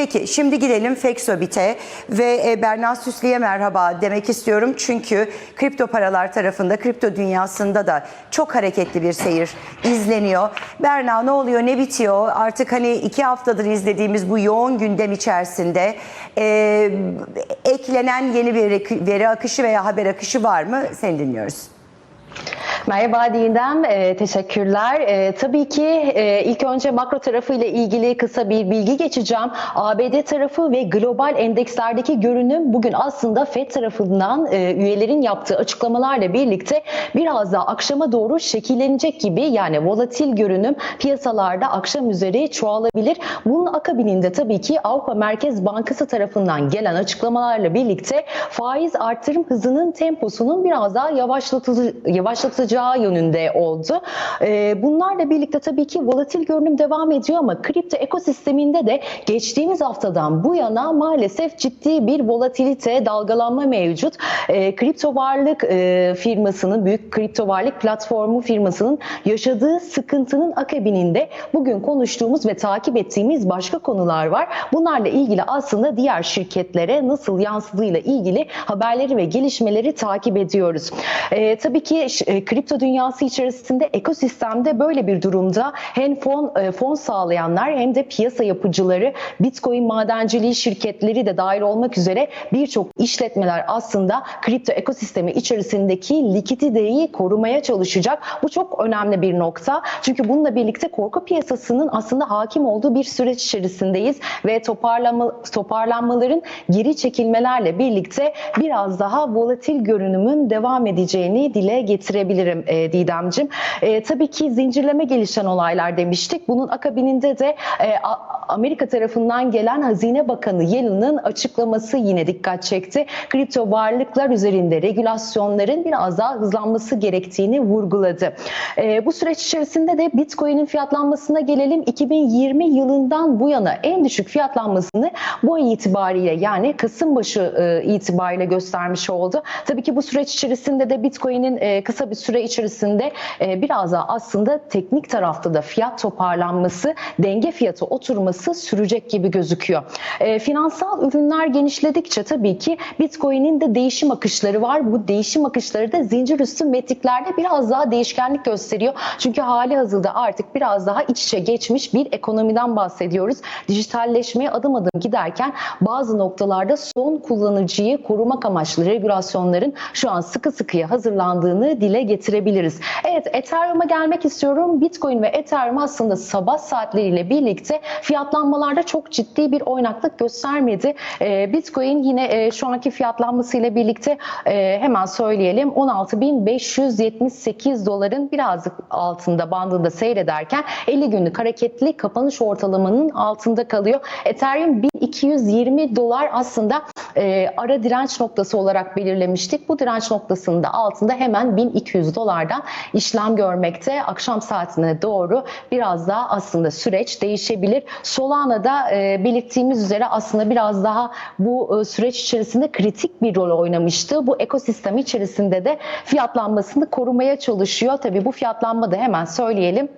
Peki şimdi gidelim Fexobit'e ve e, Berna Süslü'ye merhaba demek istiyorum. Çünkü kripto paralar tarafında, kripto dünyasında da çok hareketli bir seyir izleniyor. Berna ne oluyor, ne bitiyor? Artık hani iki haftadır izlediğimiz bu yoğun gündem içerisinde e, eklenen yeni bir veri akışı veya haber akışı var mı? Seni dinliyoruz. Merhaba Didem, ee, teşekkürler. Ee, tabii ki e, ilk önce makro tarafı ile ilgili kısa bir bilgi geçeceğim. ABD tarafı ve global endekslerdeki görünüm bugün aslında FED tarafından e, üyelerin yaptığı açıklamalarla birlikte biraz daha akşama doğru şekillenecek gibi yani volatil görünüm piyasalarda akşam üzeri çoğalabilir. Bunun akabininde tabii ki Avrupa Merkez Bankası tarafından gelen açıklamalarla birlikte faiz artırım hızının temposunun biraz daha yavaşlatıcı, yavaşlatıcı olacağı yönünde oldu. Ee, bunlarla birlikte tabii ki volatil görünüm devam ediyor ama kripto ekosisteminde de geçtiğimiz haftadan bu yana maalesef ciddi bir volatilite, dalgalanma mevcut. Ee, kripto varlık e, firmasının, büyük kripto varlık platformu firmasının yaşadığı sıkıntının akabininde bugün konuştuğumuz ve takip ettiğimiz başka konular var. Bunlarla ilgili aslında diğer şirketlere nasıl yansıdığıyla ilgili haberleri ve gelişmeleri takip ediyoruz. Ee, tabii ki e, kripto dünyası içerisinde ekosistemde böyle bir durumda hem fon e, fon sağlayanlar hem de piyasa yapıcıları, Bitcoin madenciliği şirketleri de dahil olmak üzere birçok işletmeler aslında kripto ekosistemi içerisindeki likiditeyi korumaya çalışacak. Bu çok önemli bir nokta. Çünkü bununla birlikte korku piyasasının aslında hakim olduğu bir süreç içerisindeyiz ve toparlanma, toparlanmaların geri çekilmelerle birlikte biraz daha volatil görünümün devam edeceğini dile getirebilirim e, Didemcim. E, tabii ki zincirleme gelişen olaylar demiştik. Bunun akabininde de e, Amerika tarafından gelen Hazine Bakanı Yellen'ın açıklaması yine dikkat çekti. Kripto varlıklar üzerinde regülasyonların biraz daha hızlanması gerektiğini vurguladı. E, bu süreç içerisinde de Bitcoin'in fiyatlanmasına gelelim. 2020 yılından bu yana en düşük fiyatlanmasını bu ay itibariyle yani Kasım başı e, itibariyle göstermiş oldu. Tabii ki bu süreç içerisinde de Bitcoin'in e, kısa bir süre içerisinde e, biraz daha aslında teknik tarafta da fiyat toparlanması, denge fiyatı oturması sürecek gibi gözüküyor. E, finansal ürünler genişledikçe tabii ki Bitcoin'in de değişim akışları var. Bu değişim akışları da zincir üstü metriklerde biraz daha değişkenlik gösteriyor. Çünkü hali hazırda artık biraz daha iç içe geçmiş bir ekonomiden bahsediyoruz. Dijitalleşmeye adım adım giderken bazı noktalarda son kullanıcıyı korumak amaçlı regülasyonların şu an sıkı sıkıya hazırlandığını dile getirebiliriz. Evet Ethereum'a gelmek istiyorum. Bitcoin ve Ethereum aslında sabah saatleriyle birlikte fiyatlanmalarda çok ciddi bir oynaklık göstermedi. Ee, Bitcoin yine e, şu anki fiyatlanmasıyla birlikte e, hemen söyleyelim 16.578 doların birazcık altında bandında seyrederken 50 günlük hareketli kapanış ortalamanın altında kalıyor. Ethereum 1220 dolar aslında e, ara direnç noktası olarak belirlemiştik. Bu direnç noktasının da altında hemen 1200 dolardan işlem görmekte. Akşam saatine doğru biraz daha aslında süreç değişebilir. Solana'da e, belirttiğimiz üzere aslında biraz daha bu e, süreç içerisinde kritik bir rol oynamıştı. Bu ekosistem içerisinde de fiyatlanmasını korumaya çalışıyor. Tabii bu fiyatlanma da hemen söyleyelim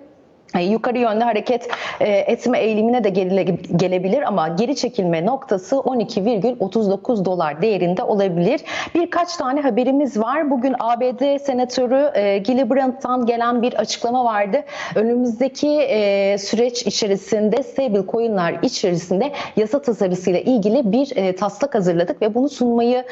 yukarı yönlü hareket e, etme eğilimine de gelebilir ama geri çekilme noktası 12,39 dolar değerinde olabilir. Birkaç tane haberimiz var. Bugün ABD Senatörü e, Gillibrand'dan gelen bir açıklama vardı. Önümüzdeki süreç içerisinde stable coin'ler içerisinde yasa tasarısıyla ilgili bir taslak hazırladık ve bunu sunmayı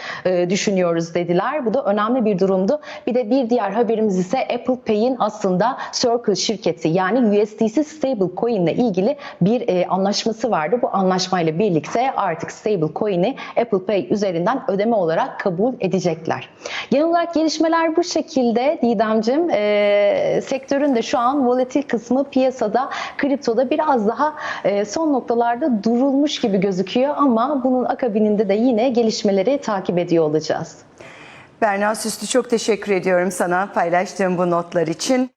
düşünüyoruz dediler. Bu da önemli bir durumdu. Bir de bir diğer haberimiz ise Apple Pay'in aslında Circle şirketi yani USDC stable coin ile ilgili bir e, anlaşması vardı. Bu anlaşmayla birlikte artık stable coin'i Apple Pay üzerinden ödeme olarak kabul edecekler. Genel olarak gelişmeler bu şekilde Didemcim. E, sektörün de şu an volatil kısmı piyasada, kriptoda biraz daha e, son noktalarda durulmuş gibi gözüküyor ama bunun akabininde de yine gelişmeleri takip ediyor olacağız. Berna Süslü çok teşekkür ediyorum sana paylaştığım bu notlar için.